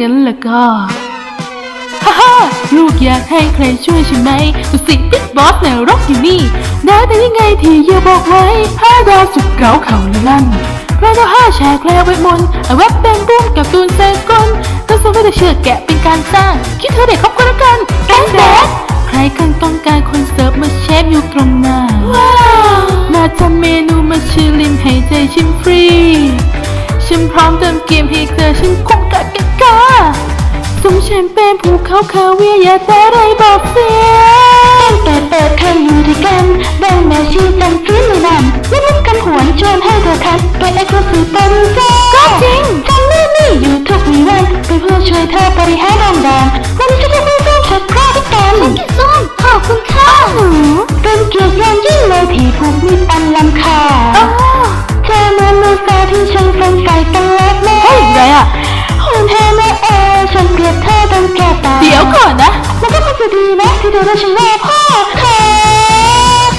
งั้นละก็ฮ่าฮ่าลูกอยากให้ใครช่วยใช่ไหมสุดสิบิ๊กบอสในรกอยู่นี่ได้แต่ยังไงที่อย่าบอกไว้ห้าดาวสุดเก๋าเขาละลั่นพระเจ้าห้าแชร์แคลเวทมนต์เอาเว็บเป็นบุ้มกับตูนเซกลก็สมมติจะเชื่อแกะเป็นการสร้าง คิดเธอเด็กครอบครัวแล้วกันแกงแดดใครกันต้องการคนเสิร์ฟมาเชฟอยู่ตรงหน้าว้าวมาทำเมนูมาชื่อลิมให้ใจชิมฟรี ฉันพร้อมเติมเกมให้เธอฉันคงกะกะกา ส่งแชมเปญภูเขาคาเวียร์อย่าแต่ไรบอกเสียเปิดเปิดเคยอยู่ด้วยกันแบ่งแม่ชีจังฟื้นเลยนั่นแล้วมุกกันหวนชวนให้เธอทักไปไอ้กระสือเป็นแฟนก็จริงจำได้นี่อยู่ทุกวีวันไปเพื่อช่วยเธอบริหารดอนดอนวันนี้จะได้ไม่ต้องชักคราด้วยกันกิส้มขอบคุณค่ะหนูเป็นเกียรติอย่างยิ่งเลยที่ผูกมิตรอันล้ำค่าอ๋อเธอเหมือนมือฟ้าที่ฉันสนใจต เธอได้นว่พ่อเธอ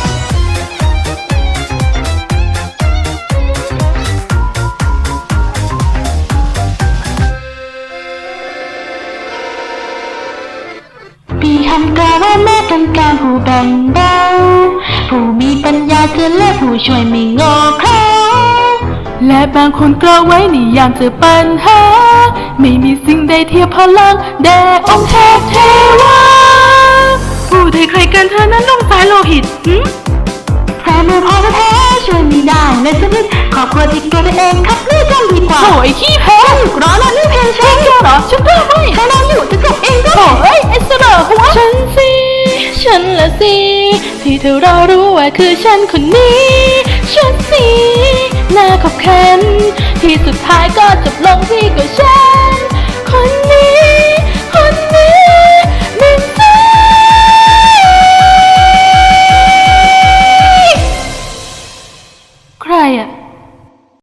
ปีคำกล่าวว่าแม่ต้องการผู้แบ่งเบาผู้มีปัญญาเกินและผู้ช่วยไม่งอเขาและบางคนกล่าวไว้ในยามเจอปัญหา ไม่มีสิ่งใดเทียบพลังแด่องค์เทพเทวา หิตหึแฟนมือพอแท้ๆช่วยไม่ได้และสักนิดขอบคุณที่ตัวเองครับนี่กันดีกว่าโถ่ไอ้ขี้แพ้ร้อนแล้วนี่เพลงฉันเจ้าเหรอฉันเพิ่มให้เธอเราอยู่จะจบเองด้โถ่วยเอ้ยไอ้เสนอหัวฉันสิฉันละสิที่เธอรอรู้ว่าคือฉันคนนี้ฉันสิน่าขอบคันที่สุดท้ายก็จบ